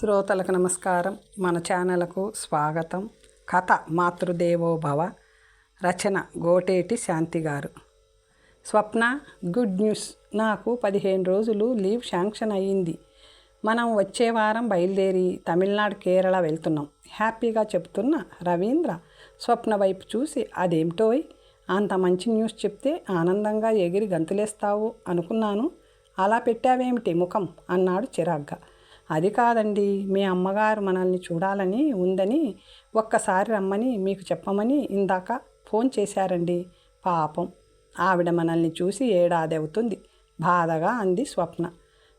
శ్రోతలకు నమస్కారం. మన ఛానల్కు స్వాగతం. కథ మాతృదేవో భవ రచన గోటేటి శాంతి గారు. Swapna good news. నాకు పదిహేను రోజులు లీవ్ శాంక్షన్ అయ్యింది. మనం వచ్చే వారం బయలుదేరి తమిళనాడు కేరళ వెళ్తున్నాం. హ్యాపీగా చెప్తున్న రవీంద్ర స్వప్న వైపు చూసి అదేమిటోయ్? అంత మంచి న్యూస్ చెప్తే ఆనందంగా ఎగిరి గంతులేస్తావు అనుకున్నాను. అలా పెట్టావేమిటి ముఖం? అన్నాడు చిరాగ్గా. అది కాదండి. మీ అమ్మగారు మనల్ని చూడాలని ఉందని ఒక్కసారి రమ్మని మీకు చెప్పమని ఇందాక ఫోన్ చేశారండి. పాపం. ఆవిడ మనల్ని చూసి ఏడాది అవుతుంది బాధగా అంది స్వప్న.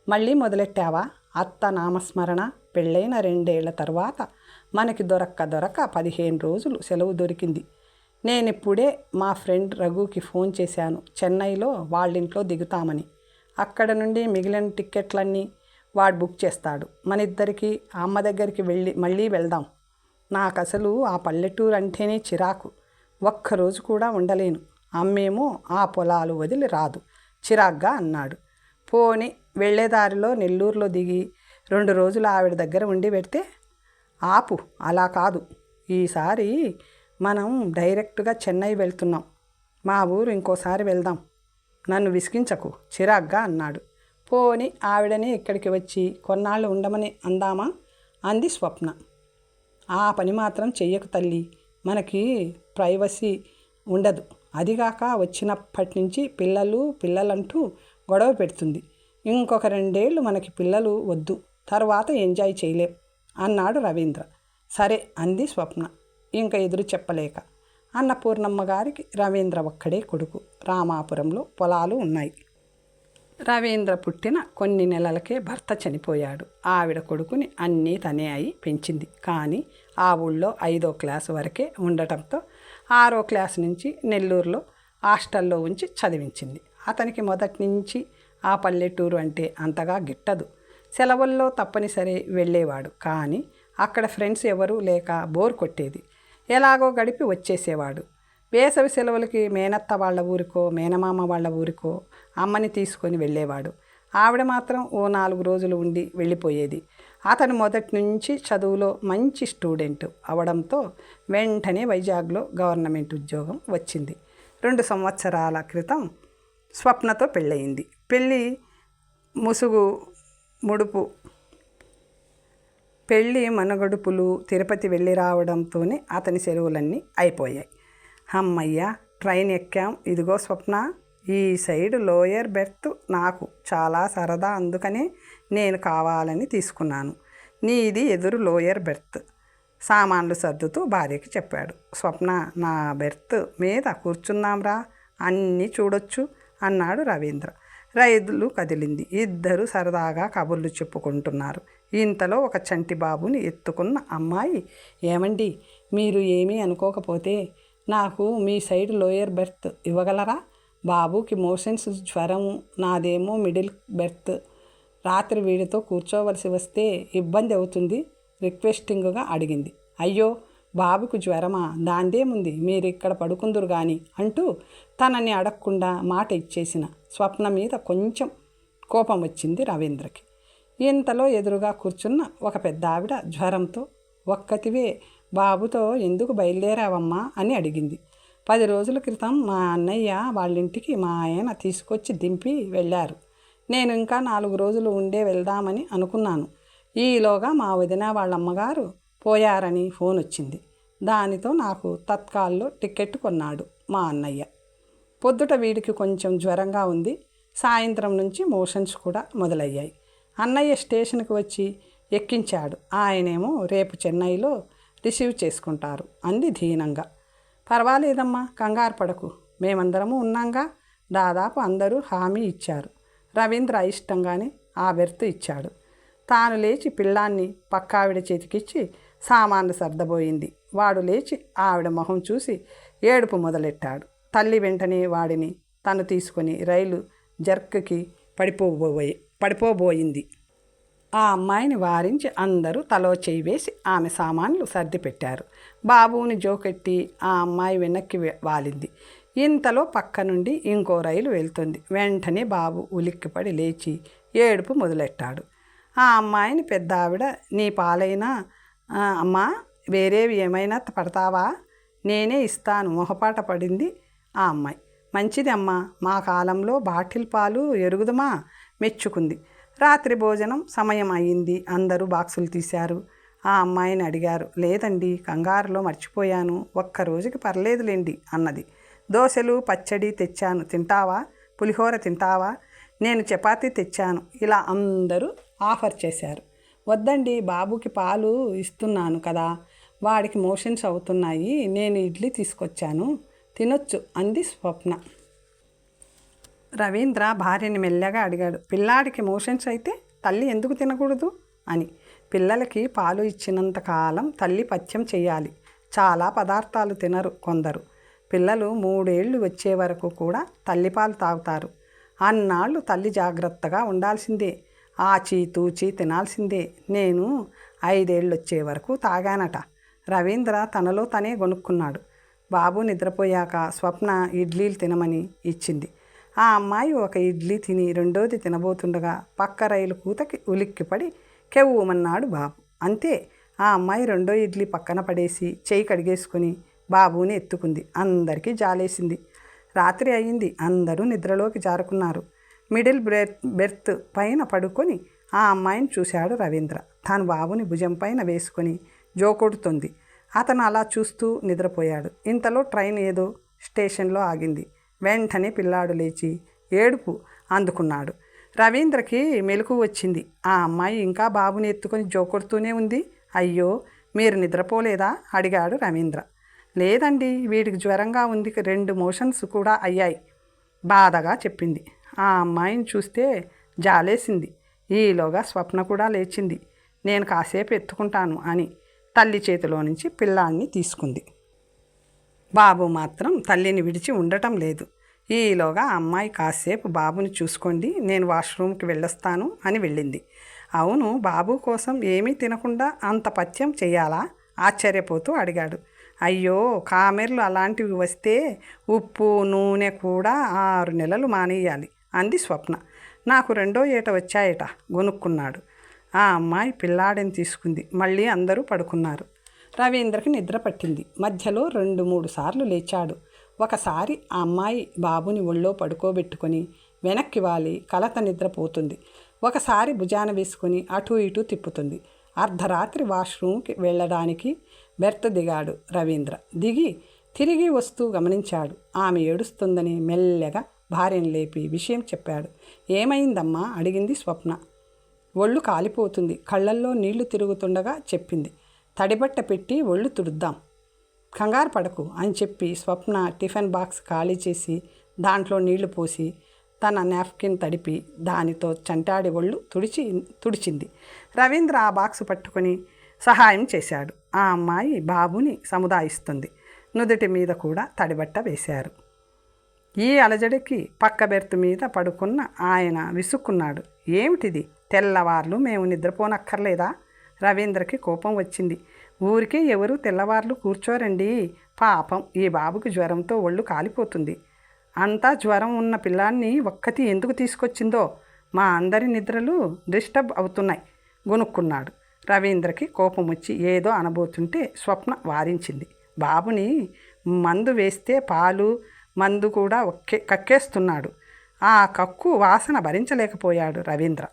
మళ్ళీ మొదలెట్టావా? అత్త నామస్మరణ పెళ్ళైన రెండేళ్ళ తర్వాత మనకి దొరక్క దొరక పదిహేను రోజులు సెలవు దొరికింది. నేనిప్పుడే మా ఫ్రెండ్ రఘుకి ఫోన్ చేశాను. చెన్నైలో వాళ్ళింట్లో దిగుతామని. అక్కడ నుండి మిగిలిన టిక్కెట్లన్నీ వాడు బుక్ చేస్తాడు. మన ఇద్దరికి అమ్మ దగ్గరికి వెళ్ళి మళ్ళీ వెళ్దాం. నాకు అసలు ఆ పల్లెటూరు అంటేనే చిరాకు. ఒక్కరోజు కూడా ఉండలేను. అమ్మేమో ఆ పొలాలు వదిలి రాదు. చిరాగ్గా అన్నాడు. పోని వెళ్ళేదారిలో నెల్లూరులో దిగి రెండు రోజులు ఆవిడ దగ్గర ఉండి పెడితే ఆపు అలా కాదు. ఈసారి మనం డైరెక్ట్గా చెన్నై వెళ్తున్నాం. మా ఊరు ఇంకోసారి వెళ్దాం. నన్ను విసిగించకు. చిరాగ్గా అన్నాడు. పోని ఆవిడని ఇక్కడికి వచ్చి కొన్నాళ్ళు ఉండమని అందామా? అంది స్వప్న. ఆ పని మాత్రం చెయ్యకు తల్లి. మనకి ప్రైవసీ ఉండదు. అదిగాక వచ్చినప్పటి నుంచి పిల్లలు పిల్లలంటూ గొడవ పెడుతుంది. ఇంకొక రెండేళ్ళు మనకి పిల్లలు వద్దు. తర్వాత ఎంజాయ్ చేయలేం అన్నాడు రవీంద్ర. సరే అంది స్వప్న. ఇంకా ఎదురు చెప్పలేక. అన్నపూర్ణమ్మ గారికి రవీంద్ర ఒక్కడే కొడుకు. రామాపురంలో పొలాలు ఉన్నాయి. రవీంద్ర పుట్టిన కొన్ని నెలలకే భర్త చనిపోయాడు. ఆవిడ కొడుకుని అన్నీ తనే అయి పెంచింది. కానీ ఆ ఊళ్ళో ఐదో క్లాస్ వరకే ఉండటంతో ఆరో క్లాస్ నుంచి నెల్లూరులో హాస్టల్లో ఉంచి చదివించింది. అతనికి మొదటి నుంచి ఆ పల్లెటూరు అంటే అంతగా గిట్టదు. సెలవుల్లో తప్పనిసరి వెళ్ళేవాడు. కానీ అక్కడ ఫ్రెండ్స్ ఎవరూ లేక బోర్ కొట్టేది. ఎలాగో గడిపి వచ్చేసేవాడు. వేసవి సెలవులకి మేనత్త వాళ్ళ ఊరికో మేనమామ వాళ్ళ ఊరికో అమ్మని తీసుకొని వెళ్ళేవాడు. ఆవిడ మాత్రం ఓ నాలుగు రోజులు ఉండి వెళ్ళిపోయేది. అతను మొదటి నుంచి చదువులో మంచి స్టూడెంట్ అవడంతో వెంటనే వైజాగ్లో గవర్నమెంట్ ఉద్యోగం వచ్చింది. రెండు సంవత్సరాల క్రితం స్వప్నతో పెళ్ళయింది. పెళ్ళి ముసుగు ముడుపు పెళ్ళి మనగడుపులు తిరుపతి వెళ్ళి రావడంతోనే అతని సెలవులన్నీ అయిపోయాయి. అమ్మయ్య ట్రైన్ ఎక్కాం. ఇదిగో స్వప్న ఈ సైడ్ లోయర్ బెర్త్ నాకు చాలా సరదా. అందుకనే నేను కావాలని తీసుకున్నాను. నీది ఎదురు లోయర్ బెర్త్ సామాన్లు సర్దుతూ భార్యకి చెప్పాడు. స్వప్న నా బెర్త్ మీద కూర్చున్నాంరా అన్నీ చూడొచ్చు అన్నాడు రవీంద్ర. రైతులు కదిలింది. ఇద్దరు సరదాగా కబుర్లు చెప్పుకుంటున్నారు. ఇంతలో ఒక చంటి బాబుని ఎత్తుకున్న అమ్మాయి ఏమండి మీరు ఏమీ అనుకోకపోతే నాకు మీ సైడ్ లోయర్ బెర్త్ ఇవ్వగలరా? బాబుకి మోషన్స్ జ్వరం నాదేమో మిడిల్ బెర్త్. రాత్రి వీడితో కూర్చోవలసి వస్తే ఇబ్బంది అవుతుంది రిక్వెస్టింగ్గా అడిగింది. అయ్యో బాబుకు జ్వరమా? దాందేముంది? మీరు ఇక్కడ పడుకుందురు కానీ అంటూ తనని అడగకుండా మాట ఇచ్చేసిన స్వప్న మీద కొంచెం కోపం వచ్చింది రవీంద్రకి. ఇంతలో ఎదురుగా కూర్చున్న ఒక పెద్ద ఆవిడ జ్వరంతో ఒక్కతివే బాబుతో ఎందుకు బయలుదేరావమ్మా అని అడిగింది. పది రోజుల క్రితం మా అన్నయ్య వాళ్ళింటికి మా ఆయన తీసుకొచ్చి దింపి వెళ్ళారు. నేను ఇంకా నాలుగు రోజులు ఉండే వెళ్దామని అనుకున్నాను. ఈలోగా మా వదిన వాళ్ళ అమ్మగారు పోయారని ఫోన్ వచ్చింది. దానితో నాకు తత్కాల్లో టికెట్ కొన్నాడు మా అన్నయ్య. పొద్దుట వీడికి కొంచెం జ్వరంగా ఉంది. సాయంత్రం నుంచి మోషన్స్ కూడా మొదలయ్యాయి. అన్నయ్య స్టేషన్కి వచ్చి ఎక్కించాడు. ఆయనేమో రేపు చెన్నైలో రిసీవ్ చేసుకుంటారు. అంది దీనంగా. పర్వాలేదమ్మా కంగారు పడకు. మేమందరము ఉన్నాంగా. దాదాపు అందరూ హామీ ఇచ్చారు. రవీంద్ర అయిష్టంగానే ఆ బెర్త్ ఇచ్చాడు. తాను లేచి పిల్లాన్ని పక్కావిడ చేతికిచ్చి సామాన్లు సర్దబోయింది. వాడు లేచి ఆవిడ మొహం చూసి ఏడుపు మొదలెట్టాడు. తల్లి వెంటనే వాడిని తను తీసుకొని రైలు జర్క్కి పడిపోబోయి పడిపోబోయింది. ఆ అమ్మాయిని వారించి అందరూ తలో చేయి వేసి ఆమె సామాన్లు సర్ది పెట్టారు. బాబుని జోకెట్టి ఆ అమ్మాయి వెనక్కి వాలింది. ఇంతలో పక్క నుండి ఇంకో రైలు వెళ్తుంది. వెంటనే బాబు ఉలిక్కిపడి లేచి ఏడుపు మొదలెట్టాడు. ఆ అమ్మాయిని పెద్ద ఆవిడ నీ పాలైనా? అమ్మా వేరేవి ఏమైనా పడతావా? నేనే ఇస్తాను. మొహపాట పడింది ఆ అమ్మాయి. మంచిది అమ్మా మా కాలంలో బాటిల్ పాలు ఎరుగుదమా? మెచ్చుకుంది. రాత్రి భోజనం సమయం అయింది అందరూ బాక్సులు తీశారు. ఆ అమ్మాయిని అడిగారు లేదండి కంగారులో మర్చిపోయాను. ఒక్క రోజుకి పర్లేదులేండి అన్నది. దోశలు పచ్చడి తెచ్చాను. తింటావా? పులిహోర తింటావా? నేను చపాతీ తెచ్చాను. ఇలా అందరూ ఆఫర్ చేశారు. వద్దండి బాబుకి పాలు ఇస్తున్నాను కదా. వాడికి మోషన్స్ అవుతున్నాయి. నేను ఇడ్లీ తీసుకొచ్చాను. తినొచ్చు అంది స్వప్న. రవీంద్ర భార్యని మెల్లగా అడిగాడు. పిల్లాడికి మోషన్స్ అయితే తల్లి ఎందుకు తినకూడదు? అని. పిల్లలకి పాలు ఇచ్చినంత కాలం తల్లి పథ్యం చేయాలి. చాలా పదార్థాలు తినరు కొందరు. పిల్లలు మూడేళ్ళు వచ్చే వరకు కూడా తల్లిపాలు తాగుతారు. అన్నాళ్ళు తల్లి జాగ్రత్తగా ఉండాల్సిందే. ఆచి తూచి తినాల్సిందే. నేను ఐదేళ్ళు వచ్చే వరకు తాగానట. రవీంద్ర తనలో తనే కొనుక్కున్నాడు బాబు నిద్రపోయాక స్వప్న ఇడ్లీలు తినమని ఇచ్చింది. ఆ అమ్మాయి ఒక ఇడ్లీ తిని రెండోది తినబోతుండగా పక్క రైలు కూతకి ఉలిక్కిపడి కెవ్వుమన్నాడు బాబు. అంతే. ఆ అమ్మాయి రెండో ఇడ్లీ పక్కన పడేసి చేయి కడిగేసుకుని బాబుని ఎత్తుకుంది. అందరికీ జాలేసింది. రాత్రి అయింది. అందరూ నిద్రలోకి జారుకున్నారు. మిడిల్ బెర్త్ బెర్త్ పైన పడుకొని ఆ అమ్మాయిని చూశాడు రవీంద్ర. తాను బాబుని భుజం పైన వేసుకొని జోకొడుతుంది. అతను అలా చూస్తూ నిద్రపోయాడు. ఇంతలో ట్రైన్ ఏదో స్టేషన్లో ఆగింది. వెంటనే పిల్లాడు లేచి ఏడుపు అందుకున్నాడు. రవీంద్రకి మెలకు వచ్చింది. ఆ అమ్మాయి ఇంకా బాబుని ఎత్తుకొని జోకొడుతూనే ఉంది. అయ్యో మీరు నిద్రపోలేదా? అడిగాడు రవీంద్ర. లేదండి వీడికి జ్వరంగా ఉంది. రెండు మోషన్స్ కూడా అయ్యాయి బాధగా చెప్పింది. ఆ అమ్మాయిని చూస్తే జాలేసింది. ఈలోగా స్వప్న కూడా లేచింది. నేను కాసేపు ఎత్తుకుంటాను అని తల్లి చేతిలో నుంచి పిల్లాన్ని తీసుకుంది. బాబు మాత్రం తల్లిని విడిచి ఉండటం లేదు. ఈలోగా అమ్మాయి కాసేపు బాబుని చూసుకోండి నేను వాష్రూమ్కి వెళ్ళొస్తాను అని వెళ్ళింది. అవును బాబు కోసం ఏమీ తినకుండా అంత పథ్యం చేయాలా? ఆశ్చర్యపోతూ అడిగాడు. అయ్యో కామెర్లు అలాంటివి వస్తే ఉప్పు నూనె కూడా ఆరు నెలలు మానేయాలి అంది స్వప్న. నాకు రెండో ఏట వచ్చాయట గొనుక్కున్నాడు. ఆ అమ్మాయి పిల్లాడిని తీసుకుంది మళ్ళీ అందరూ పడుకున్నారు. రవీంద్రకి నిద్ర పట్టింది. మధ్యలో రెండు మూడు సార్లు లేచాడు. ఒకసారి ఆ అమ్మాయి బాబుని ఒళ్ళో పడుకోబెట్టుకొని వెనక్కి వాలి కలత నిద్రపోతుంది ఒకసారి భుజాన వేసుకొని అటు ఇటు తిప్పుతుంది. అర్ధరాత్రి వాష్రూమ్కి వెళ్ళడానికి బెర్త్ దిగాడు రవీంద్ర. దిగి తిరిగి వస్తూ గమనించాడు. ఆమె ఏడుస్తుందని మెల్లగా భార్యను లేపి విషయం చెప్పాడు. ఏమైందమ్మా? అడిగింది స్వప్న. ఒళ్ళు కాలిపోతుంది. కళ్ళల్లో నీళ్ళు తిరుగుతుండగా చెప్పింది. తడిబట్ట పెట్టి ఒళ్ళు తుడుద్దాం. కంగారు పడకు అని చెప్పి స్వప్న టిఫిన్ బాక్స్ ఖాళీ చేసి దాంట్లో నీళ్ళు పోసి తన నాప్కిన్ తడిపి దానితో చంటాడి ఒళ్ళు తుడిచి తుడిచింది. రవీంద్ర ఆ బాక్స్ పట్టుకొని సహాయం చేశాడు. ఆ అమ్మాయి బాబుని సముదాయిస్తుంది. నుదుటి మీద కూడా తడిబట్ట వేశారు. ఈ అలజడికి పక్క బెర్త్ మీద పడుకున్న ఆయన విసుక్కున్నాడు. ఏమిటిది? తెల్లవార్లు మేము నిద్రపోనక్కర్లేదా? రవీంద్రకి కోపం వచ్చింది. ఊరికే ఎవరు తెల్లవార్లు కూర్చోరండి. పాపం ఈ బాబుకి జ్వరంతో ఒళ్ళు కాలిపోతుంది. అంతా జ్వరం ఉన్న పిల్లాన్ని ఒక్కతి ఎందుకు తీసుకొచ్చిందో? మా అందరి నిద్రలు డిస్టర్బ్ అవుతున్నాయి గొనుక్కున్నాడు. రవీంద్రకి కోపం వచ్చి ఏదో అనబోతుంటే స్వప్న వారించింది. బాబుని మందు వేస్తే పాలు మందు కూడా ఒక్కే కక్కేస్తున్నాడు. ఆ కక్కు వాసన భరించలేకపోయాడు రవీంద్ర.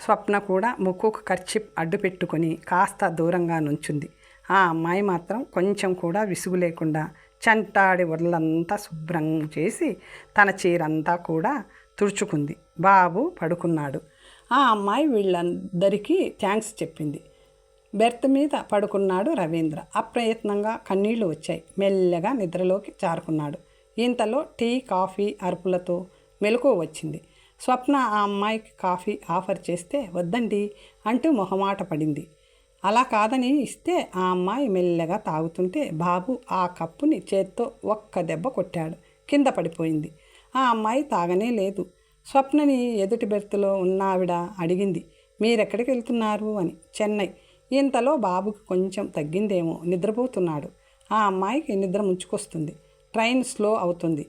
స్వప్న కూడా ముక్కుకు ఖర్చి అడ్డు పెట్టుకొని కాస్త దూరంగా నుంచుంది. ఆ అమ్మాయి మాత్రం కొంచెం కూడా విసుగు లేకుండా చంటాడి ఒళ్ళంతా శుభ్రం చేసి తన చీరంతా కూడా తుడుచుకుంది. బాబు పడుకున్నాడు. ఆ అమ్మాయి వీళ్ళందరికీ థ్యాంక్స్ చెప్పింది. బెర్త్ మీద పడుకున్నాడు రవీంద్ర. అప్రయత్నంగా కన్నీళ్ళు వచ్చాయి. మెల్లగా నిద్రలోకి జారుకున్నాడు. ఇంతలో టీ కాఫీ అరుపులతో మెలకు వచ్చింది. స్వప్న ఆ అమ్మాయికి కాఫీ ఆఫర్ చేస్తే వద్దండి అంటూ మొహమాట పడింది. అలా కాదని ఇస్తే ఆ అమ్మాయి మెల్లగా తాగుతుంటే బాబు ఆ కప్పుని చేత్తో ఒక్క దెబ్బ కొట్టాడు. కింద పడిపోయింది. ఆ అమ్మాయి తాగనే లేదు. స్వప్నని ఎదుటి బెర్త్లో ఉన్నావిడ అడిగింది. మీరెక్కడికి వెళ్తున్నారు? అని. చెన్నై. ఇంతలో బాబుకి కొంచెం తగ్గిందేమో. నిద్రపోతున్నాడు. ఆ అమ్మాయికి నిద్ర ముంచుకొస్తుంది. ట్రైన్ స్లో అవుతుంది.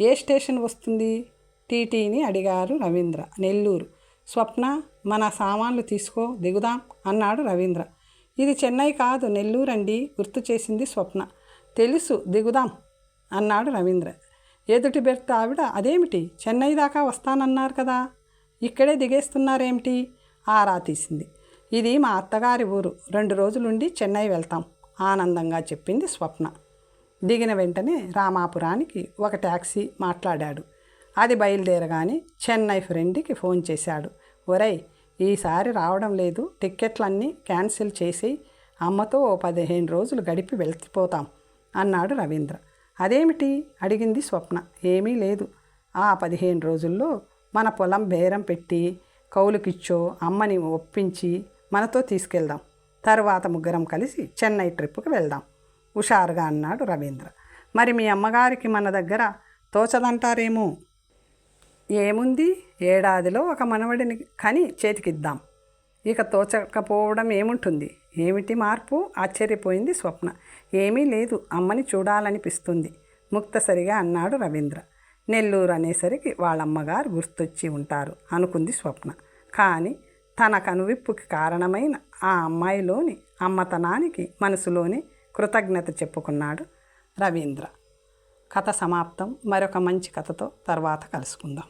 ఏ స్టేషన్ వస్తుంది? టీటీని అడిగారు రవీంద్ర. నెల్లూరు. స్వప్న మన సామాన్లు తీసుకో దిగుదాం అన్నాడు రవీంద్ర. ఇది చెన్నై కాదు నెల్లూరండి గుర్తు చేసింది స్వప్న. తెలుసు దిగుదాం అన్నాడు రవీంద్ర. ఎదుటి బెర్త్ ఆవిడ అదేమిటి? చెన్నై దాకా వస్తానన్నారు కదా. ఇక్కడే దిగేస్తున్నారేమిటి? ఆరా తీసింది. ఇది మా అత్తగారి ఊరు. రెండు రోజులుండి చెన్నై వెళ్తాం ఆనందంగా చెప్పింది స్వప్న. దిగిన వెంటనే రామాపురానికి ఒక ట్యాక్సీ మాట్లాడాడు. అది బయలుదేరగానే చెన్నై ఫ్రెండ్కి ఫోన్ చేశాడు. ఒరేయ్ ఈసారి రావడం లేదు. టిక్కెట్లన్నీ క్యాన్సిల్ చేసి అమ్మతో ఓ పదిహేను రోజులు గడిపి వెళ్ళిపోతాం అన్నాడు రవీంద్ర. అదేమిటి? అడిగింది స్వప్న. ఏమీ లేదు. ఆ పదిహేను రోజుల్లో మన పొలం బేరం పెట్టి కౌలుకిచ్చో అమ్మని ఒప్పించి మనతో తీసుకెళ్దాం. తర్వాత ముగ్గురం కలిసి చెన్నై ట్రిప్కి వెళ్దాం. హుషారుగా అన్నాడు రవీంద్ర. మరి మీ అమ్మగారికి మన దగ్గర తోచదంటారేమో? ఏముంది? ఏడాదిలో ఒక మనవడిని కని చేతికిద్దాం. ఇక తోచకపోవడం ఏముంటుంది? ఏమిటి మార్పు? ఆశ్చర్యపోయింది స్వప్న. ఏమీ లేదు. అమ్మని చూడాలనిపిస్తుంది. ముక్తసరిగా అన్నాడు రవీంద్ర. నెల్లూరు అనేసరికి వాళ్ళమ్మగారు గుర్తొచ్చి ఉంటారు అనుకుంది స్వప్న. కానీ తన కనువిప్పుకి కారణమైన ఆ అమ్మాయిలోని అమ్మతనానికి మనసులోని కృతజ్ఞత చెప్పుకున్నాడు రవీంద్ర. కథ సమాప్తం. మరొక మంచి కథతో తర్వాత కలుసుకుందాం.